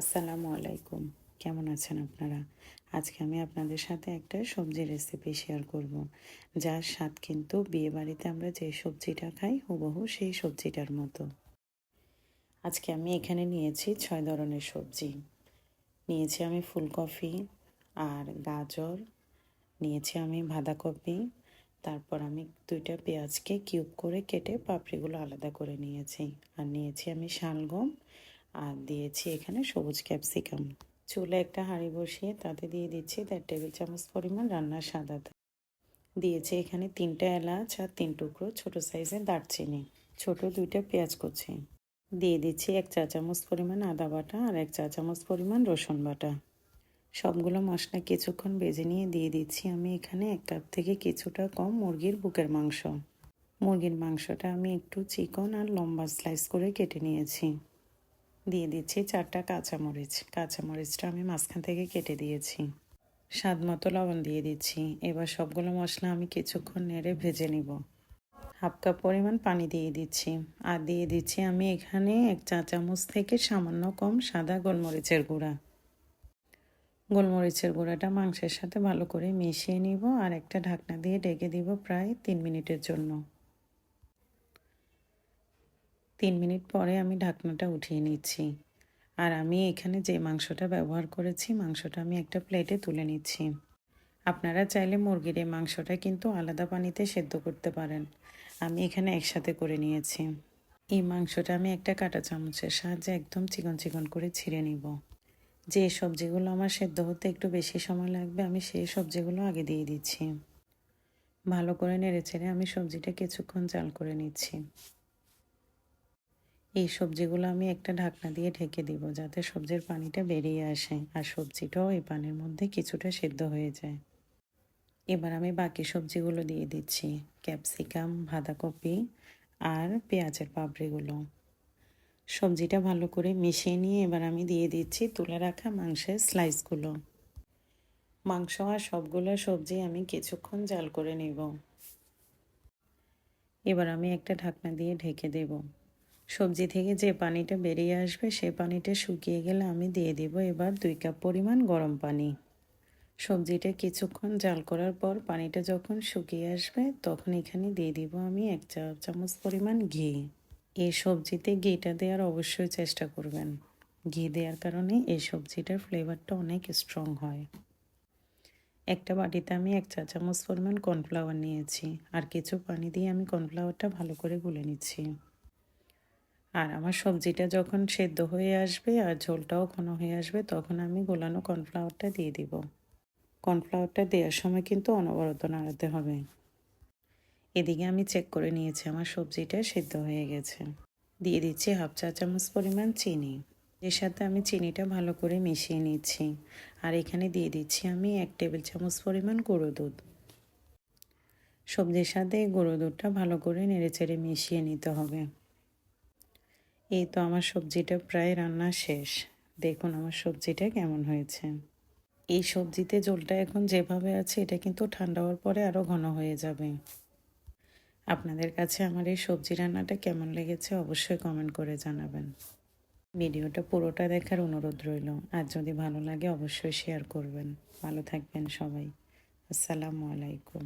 আসসালামু আলাইকুম। কেমন আছেন আপনারা? আজকে আমি আপনাদের সাথে একটা সবজি রেসিপি শেয়ার করব। যার স্বাদ কিন্তু বিয়ে বাড়িতে আমরা যে সবজিটা খাই, হুবহু সেই সবজিটার মতো। আজকে আমি এখানে নিয়েছি ছয় ধরনের সবজি। নিয়েছি আমি ফুলকপি আর গাজর, নিয়েছি আমি বাঁধাকপি, তারপর আমি দুইটা পেঁয়াজকে কিউব করে কেটে পাপড়িগুলো আলাদা করে নিয়েছি। আর নিয়েছি আমি শালগম আর দিয়েছি এখানে সবুজ ক্যাপসিকাম। চুলে একটা হাঁড়ি বসিয়ে তাতে দিয়ে দিচ্ছি দেড় টেবিল চামচ পরিমাণ রান্নার সাদা দিয়েছি এখানে তিনটা এলাচ আর তিন টুকরো ছোটো সাইজের দারচিনি। ছোট দুইটা পেঁয়াজ কুচি। দিয়ে দিচ্ছি এক চা চামচ পরিমাণ আদা বাটা আর এক চা চামচ পরিমাণ রসুন বাটা। সবগুলো মশলা কিছুক্ষণ বেজে নিয়ে দিয়ে দিচ্ছি আমি এখানে এক কাপ থেকে কিছুটা কম মুরগির বুকের মাংস। মুরগির মাংসটা আমি একটু চিকন আর লম্বা স্লাইস করে কেটে নিয়েছি। দিয়ে দিচ্ছি চারটা কাঁচামরিচ। কাঁচামরিচটা আমি মাঝখান থেকে কেটে দিয়েছি। স্বাদ মতো লবণ দিয়ে দিচ্ছি। এবার সবগুলো মশলা আমি কিছুক্ষণ নেড়ে ভেজে নিব। হাফ কাপ পরিমাণ পানি দিয়ে দিচ্ছি। আর দিয়ে দিচ্ছি আমি এখানে এক চা চামচ থেকে সামান্য কম সাদা গোলমরিচের গুঁড়া। গোলমরিচের গুঁড়াটা মাংসের সাথে ভালো করে মিশিয়ে নিব আর একটা ঢাকনা দিয়ে ডেকে দিব প্রায় তিন মিনিটের জন্য। তিন মিনিট পরে আমি ঢাকনাটা উঠিয়ে নিচ্ছি। আর আমি এখানে যে মাংসটা ব্যবহার করেছি, মাংসটা আমি একটা প্লেটে তুলে নিচ্ছি। আপনারা চাইলে মুরগির এই মাংসটা কিন্তু আলাদা পানিতে সেদ্ধ করতে পারেন। আমি এখানে একসাথে করে নিয়েছি। এই মাংসটা আমি একটা কাটা চামচের সাহায্যে একদম চিকন চিকন করে ছিঁড়ে নিব। যে সবজিগুলো আমার সেদ্ধ হতে একটু বেশি সময় লাগবে, আমি সেই সবজিগুলো আগে দিয়ে দিচ্ছি। ভালো করে নেড়ে চেড়ে আমি সবজিটা কিছুক্ষণ চাল করে নিচ্ছি। এই সবজিগুলো আমি একটা ঢাকনা দিয়ে ঢেকে দিব যাতে সবজির পানিটা বেরিয়ে আসে আর সবজিটাও এই পানির মধ্যে কিছুটা সেদ্ধ হয়ে যায়। এবার আমি বাকি সবজিগুলো দিয়ে দিচ্ছি, ক্যাপসিকাম, বাঁধাকপি আর পেঁয়াজের পাপড়িগুলো। সবজিটা ভালো করে মিশিয়ে নিয়ে এবার আমি দিয়ে দিচ্ছি তুলে রাখা মাংসের স্লাইসগুলো মাংস আর সবগুলো সবজি আমি কিছুক্ষণ জাল করে নেব। এবার আমি একটা ঢাকনা দিয়ে ঢেকে দেবো। সবজি থেকে যে পানিটা বেরিয়ে আসবে, সে পানিটা শুকিয়ে গেলে আমি দিয়ে দিব এবার দুই কাপ পরিমাণ গরম পানি। সবজিটা কিছুক্ষণ জাল করার পর পানিটা যখন শুকিয়ে আসবে, তখন এখানে দিয়ে দিব আমি এক চা চামচ পরিমাণ ঘি। এই সবজিতে ঘিটা দেওয়ার অবশ্যই চেষ্টা করবেন। ঘি দেওয়ার কারণে এই সবজিটার ফ্লেভারটা অনেক স্ট্রং হয়। একটা বাটিতে আমি এক চা চামচ পরিমাণ কর্নফ্লাওয়ার নিয়েছি, আর কিছু পানি দিয়ে আমি কর্নফ্লাওয়ারটা ভালো করে গুলে নিচ্ছি। আর আমার সবজিটা যখন সেদ্ধ হয়ে আসবে আর ঝোলটাও ঘন হয়ে আসবে, তখন আমি গোলানো কর্নফ্লাওয়ারটা দিয়ে দিব। কর্নফ্লাওয়ারটা দেওয়ার সময় কিন্তু অনবরত নাড়াতে হবে। এদিকে আমি চেক করে নিয়েছি, আমার সবজিটা সেদ্ধ হয়ে গেছে। দিয়ে দিচ্ছি হাফ চা চামচ পরিমাণ চিনি। এর সাথে আমি চিনিটা ভালো করে মিশিয়ে নিচ্ছি। আর এখানে দিয়ে দিচ্ছি আমি এক টেবিল চামচ পরিমাণ গুঁড়ো দুধ। সবজির সাথে গুঁড়ো দুধটা ভালো করে নেড়ে চেড়ে মিশিয়ে নিতে হবে। এই তো আমার সবজিটা প্রায় রান্না শেষ। দেখুন আমার সবজিটা কেমন হয়েছে। এই সবজিতে জলটা এখন যেভাবে আছে, এটা কিন্তু ঠান্ডা হওয়ার পরে আরও ঘন হয়ে যাবে। আপনাদের কাছে আমার এই সবজি রান্নাটা কেমন লেগেছে অবশ্যই কমেন্ট করে জানাবেন। ভিডিওটা পুরোটা দেখার অনুরোধ রইল। আর যদি ভালো লাগে অবশ্যই শেয়ার করবেন। ভালো থাকবেন সবাই। আসসালামু আলাইকুম।